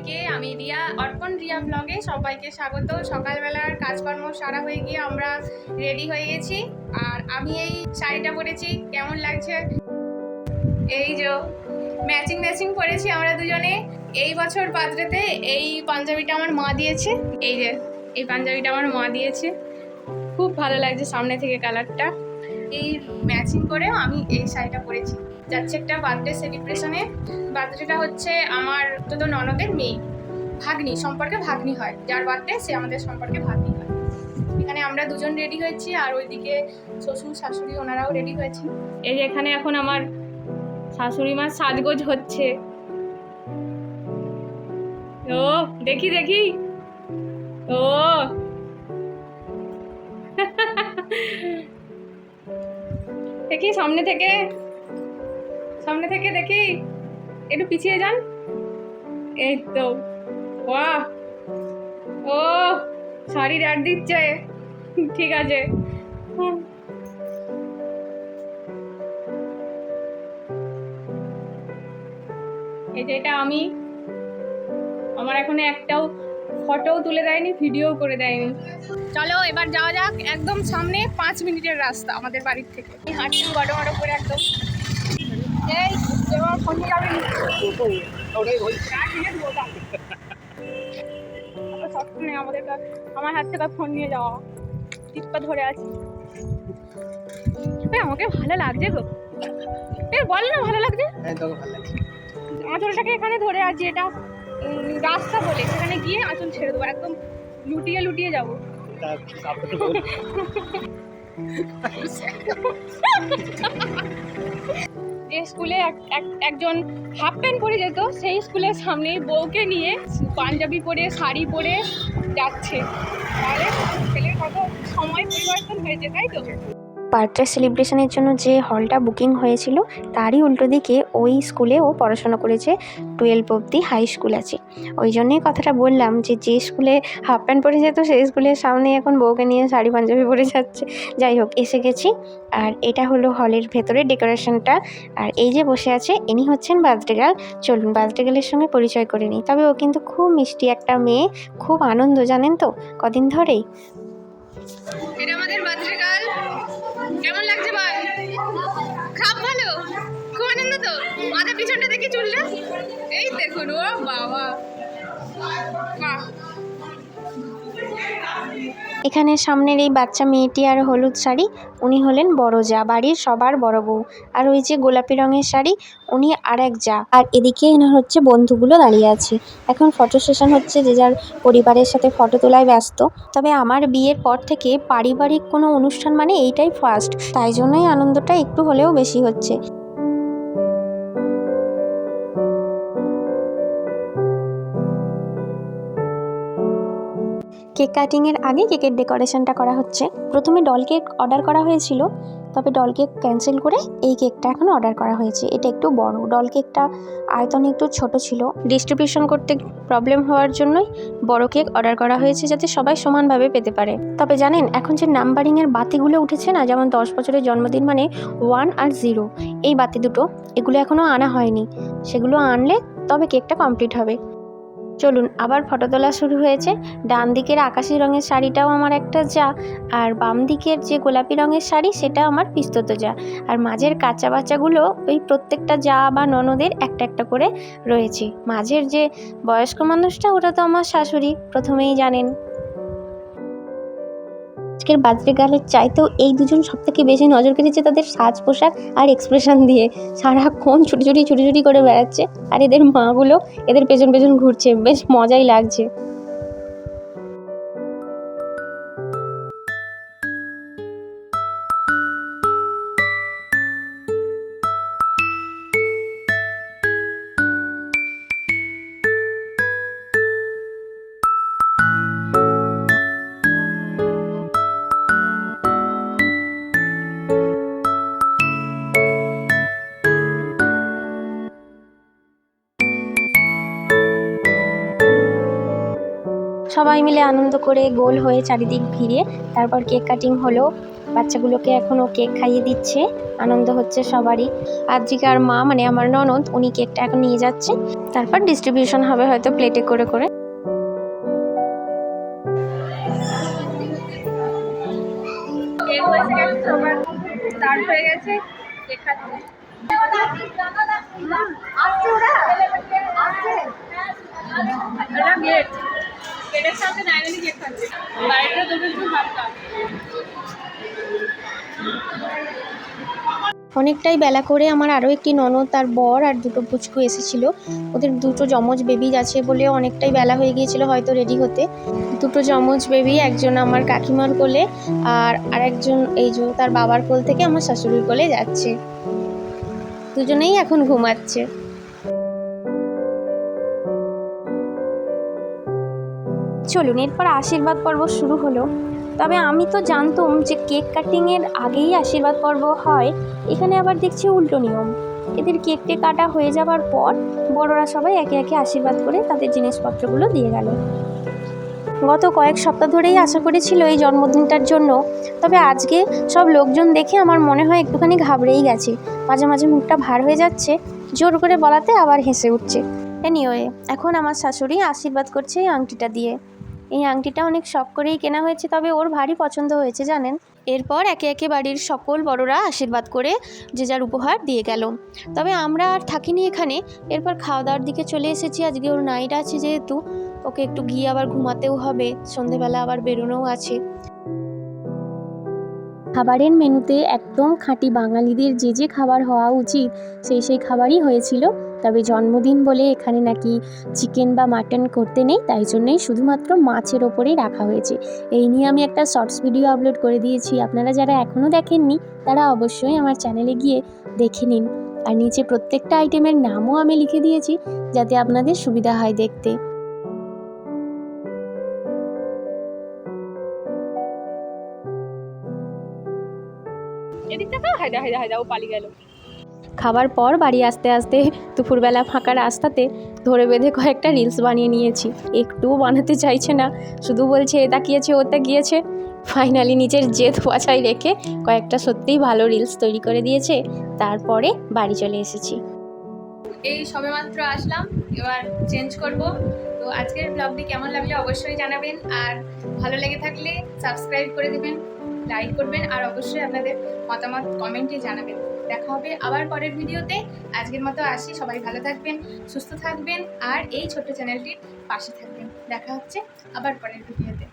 সবাইকে, আমি রিয়া অর্পণ রিয়া ব্লগে সবাইকে স্বাগত। সকালবেলার কাজকর্ম সারা হয়ে গিয়ে আমরা রেডি হয়ে গেছি। আর আমি এই শাড়িটা পরেছি, কেমন লাগছে? এই যে ম্যাচিং ম্যাচিং পরেছি আমরা দুজনে। এই বছর বার্থডেতে এই পাঞ্জাবিটা আমার মা দিয়েছে। এই যে, এই পাঞ্জাবিটা আমার মা দিয়েছে। খুব ভালো লাগছে সামনে থেকে কালারটা এই ম্যাচিং করেও আমি এই শাড়িটা পরেছি। যাচ্ছে একটা বার্থডে সেলিব্রেশনে বার্থডেটা হচ্ছে আমার তো তো ননদের মেয়ে, ভাগ্নি, সম্পর্কে ভাগ্নি হয়। যার বার্থডে সে আমাদের সম্পর্কে ভাগ্নি হয়। এখানে আমরা দুজন রেডি হয়েছি, আর ওইদিকে শ্বশুর, শাশুড়ি ওনারাও রেডি হয়েছে। এই যে এখানে এখন আমার শাশুড়ি মার সাজগোজ হচ্ছে। ও, দেখি দেখি। ও। দেখি, সামনে থেকে। সামনে থেকে দেখি। একটু পিছিয়ে যান। এই তো, বাহ। ও শাড়ির অ্যাড দিচ্ছে। ঠিক আছে। এই যে এটা আমি। আমার এখনও একটাও ফটোও তুলে দেয়নি ভিডিও করে দেয়নি। চলো এবার যাওয়া যাক একদম সামনে পাঁচ মিনিটের রাস্তা আমাদের বাড়ির থেকে। হাঁটছি গটো গটো করে একদম। এই ফোন নিয়ে যাবেন সবসময় আমাদের কাছে আমার হাত থেকে ফোন নিয়ে যাওয়া। টিপা ধরে আছি। আমাকে ভালো লাগছে গো। এ বল না ভালো লাগছে? হ্যাঁ আঁচলটাকে এখানে ধরে আছি এটা রাস্তা বলে, সেখানে গিয়ে আঁচল ছেড়ে দেবো, একদম লুটিয়ে লুটিয়ে যাব। যে স্কুলে এক- এক- একজন হাফ প্যান্ট পরে যেত, সেই স্কুলের সামনেই বউকে নিয়ে পাঞ্জাবি পরে, শাড়ি পরে যাচ্ছে। তাহলে ছেলের কত সময় পরিবর্তন হয়েছে, তাই তো? বার্থডে সেলিব্রেশনের জন্য যে হলটা বুকিং হয়েছিল, তারই উল্টো দিকে ওই স্কুলে ও পড়াশোনা করেছে টুয়েলভ অবধি হাই স্কুল আছে। ওই জন্যই কথাটা বললাম যে যে স্কুলে হাফ প্যান্ট পরে যেত, সেই স্কুলের সামনে এখন বউকে নিয়ে শাড়ি পাঞ্জাবি পরে যাচ্ছে। যাই হোক, এসে গেছি। আর এটা হলো হলের ভেতরে ডেকোরেশনটা। আর এই যে বসে আছে, ইনি হচ্ছেন বার্থডে গার্ল। চলুন বার্থডে গার্লের সঙ্গে পরিচয় করে নিই। তবে ও কিন্তু খুব মিষ্টি একটা মেয়ে, খুব আনন্দ, জানেন তো? কদিন ধরেই। এটা আমাদের বার্থডে পিছনটা এই দেখুন ও বাবা। এখানে সামনের এই বাচ্চা মেয়েটি আর হলুদ শাড়ি, উনি হলেন বড় যা, বাড়ির সবার বড় বউ। আর ওই যে গোলাপি রঙের শাড়ি, উনি আর এক যা। আর এদিকে এনার হচ্ছে বন্ধুগুলো দাঁড়িয়ে আছে। এখন ফটো সেশন হচ্ছে, যে যার পরিবারের সাথে ফটো তোলায় ব্যস্ত। তবে আমার বিয়ের পর থেকে পারিবারিক কোনো অনুষ্ঠান মানে এইটাই ফার্স্ট তাই জন্যই আনন্দটা একটু হলেও বেশি হচ্ছে। কেক কাটিংয়ের আগে কেকের ডেকোরেশনটা করা হচ্ছে। প্রথমে ডল কেক অর্ডার করা হয়েছিল, তবে ডল কেক ক্যান্সেল করে এই কেকটা এখন অর্ডার করা হয়েছে। এটা একটু বড় ডল কেকটা আয়তনে একটু ছোট ছিল। ডিস্ট্রিবিউশন করতে প্রবলেম হওয়ার জন্যই বড় কেক অর্ডার করা হয়েছে যাতে সবাই সমানভাবে পেতে পারে। তবে জানেন, এখন যে নাম্বারিংয়ের বাতিগুলো উঠেছে না, যেমন দশ বছরের জন্মদিন মানে ওয়ান আর জিরো এই বাতি দুটো, এগুলো এখনও আনা হয়নি। সেগুলো আনলে তবে কেকটা কমপ্লিট হবে। চলুন, আবার ফটো তোলা শুরু হয়েছে। ডান দিকের আকাশি রঙের শাড়িটাও আমার একটা যা, আর বাম দিকের যে গোলাপি রঙের শাড়ি, সেটা আমার পিস্তত যা। আর মাঝের কাঁচা বাচ্চাগুলো, ওই প্রত্যেকটা যা বা ননদের একটা একটা করে রয়েছে। মাঝের যে বয়স্ক মানুষটা, ওটা তো আমার শাশুড়ি, প্রথমেই জানেন। আজকের বাজরে গালের চাইতেও এই দুজন সব থেকে বেশি নজর কেটেছে তাদের সাজ পোশাক আর এক্সপ্রেশন দিয়ে। সারাক্ষণ ছুটি ছুটি ছুটি ছুটি করে বেড়াচ্ছে। আর এদের মাগুলো এদের পেছন পেছন ঘুরছে। বেশ মজাই লাগছে। সবাই মিলে আনন্দ করে গোল হয়ে চারিদিক ঘিরে তারপর কেক কাটিং হলো। বাচ্চাগুলোকে এখনও কেক খাইয়ে দিচ্ছে। আনন্দ হচ্ছে সবারই। আদ্রিকার মা মানে আমার ননদ, উনি কেকটা এখন নিয়ে যাচ্ছে। তারপর ডিস্ট্রিবিউশন হবে হয়তো প্লেটে করে করে। হয়ে গেছে খাচ্ছে বাড়িটা দুটো একটু হালকা অনেকটাই বেলা করে আমার আরও একটি ননদ, তার বর আর দুটো পুচকু এসেছিল। ওদের দুটো যমজ বেবি আছে বলে অনেকটাই বেলা হয়ে গিয়েছিল হয়তো রেডি হতে। দুটো যমজ বেবি, একজন আমার কাকিমার কোলে আর আরেকজন এই যে তার বাবার কোল থেকে আমার শাশুড়ির কোলে যাচ্ছে। দুজনেই এখন ঘুমাচ্ছে। চলুন, এরপর আশীর্বাদ পর্ব শুরু হলো। তবে আমি তো জানতাম যে কেক কাটিংয়ের আগেই আশীর্বাদ পর্ব হয়। এখানে আবার দেখছি উল্টো নিয়ম। এদের কেকটে কাটা হয়ে যাওয়ার পর বড়রা সবাই একে একে আশীর্বাদ করে তাদের জিনিসপত্রগুলো দিয়ে গেল। গত কয়েক সপ্তাহ ধরেই আশা করেছিল এই জন্মদিনটার জন্য। তবে আজকে সব লোকজন দেখে আমার মনে হয় একটুখানি ঘাবড়েই গেছে। মাঝে মাঝে মুখটা ভার হয়ে যাচ্ছে, জোর করে বলাতে আবার হেসে উঠছে। এনিওয়ে এখন আমার শাশুড়ি আশীর্বাদ করছে এই আংটিটা দিয়ে। এই আংটিটা অনেক শখ করেই কেনা হয়েছে, তবে ওর ভারী পছন্দ হয়েছে, জানেন? এরপর একে একে বাড়ির সকল বড়রা আশীর্বাদ করে যে যার উপহার দিয়ে গেল। তবে আমরা আর থাকিনি এখানে। এরপর খাওয়া দাওয়ার দিকে চলে এসেছি। আজকে ওর নাইট আছে যেহেতু। ওকে একটু গিয়ে আবার ঘুমাতেও হবে। সন্ধেবেলা আবার বেরোনোও আছে। খাবারের মেনুতে একদম খাঁটি বাঙালিদের যে যে খাবার হওয়া উচিত, সেই সেই খাবারই হয়েছিল। তবে জন্মদিন বলে এখানে নাকি চিকেন বা মাটন করতে নেই, তাই জন্যই শুধুমাত্র মাছের ওপরেই রাখা হয়েছে। এই নিয়ে আমি একটা শর্টস ভিডিও আপলোড করে দিয়েছি, আপনারা যারা এখনও দেখেননি, তারা অবশ্যই আমার চ্যানেলে গিয়ে দেখে নিন। আর নিচে প্রত্যেকটা আইটেমের নামও আমি লিখে দিয়েছি, যাতে আপনাদের সুবিধা হয় দেখতে। এদিকটা তো, হায়দা হায়দা হায়দা, ও পালিয়ে গেল। খাবার পর বাড়ি আসতে আসতে দুপুরবেলা ফাঁকা রাস্তাতে ধরে বেঁধে কয়েকটা রিলস বানিয়ে নিয়েছি। একটুও বানাতে চাইছে না, শুধু বলছে, এ তাকিয়েছে ও তাকিয়েছে ফাইনালি নিজের জেদ বাছাই রেখে কয়েকটা সত্যিই ভালো রিলস তৈরি করে দিয়েছে। তারপরে বাড়ি চলে এসেছি। এই সবেমাত্র আসলাম, এবার চেঞ্জ করব। তো আজকের ব্লগটি কেমন লাগলে অবশ্যই জানাবেন, আর ভালো লেগে থাকলে সাবস্ক্রাইব করে দেবেন লাইক করবেন, আর অবশ্যই আপনাদের মতামত কমেন্টে জানাবেন। দেখা হবে আবার পরের ভিডিওতে। আজকের মতো আসি, সবাই ভালো থাকবেন, সুস্থ থাকবেন, আর এই ছোট্ট চ্যানেলটির পাশে থাকবেন। দেখা হচ্ছে আবার পরের ভিডিওতে।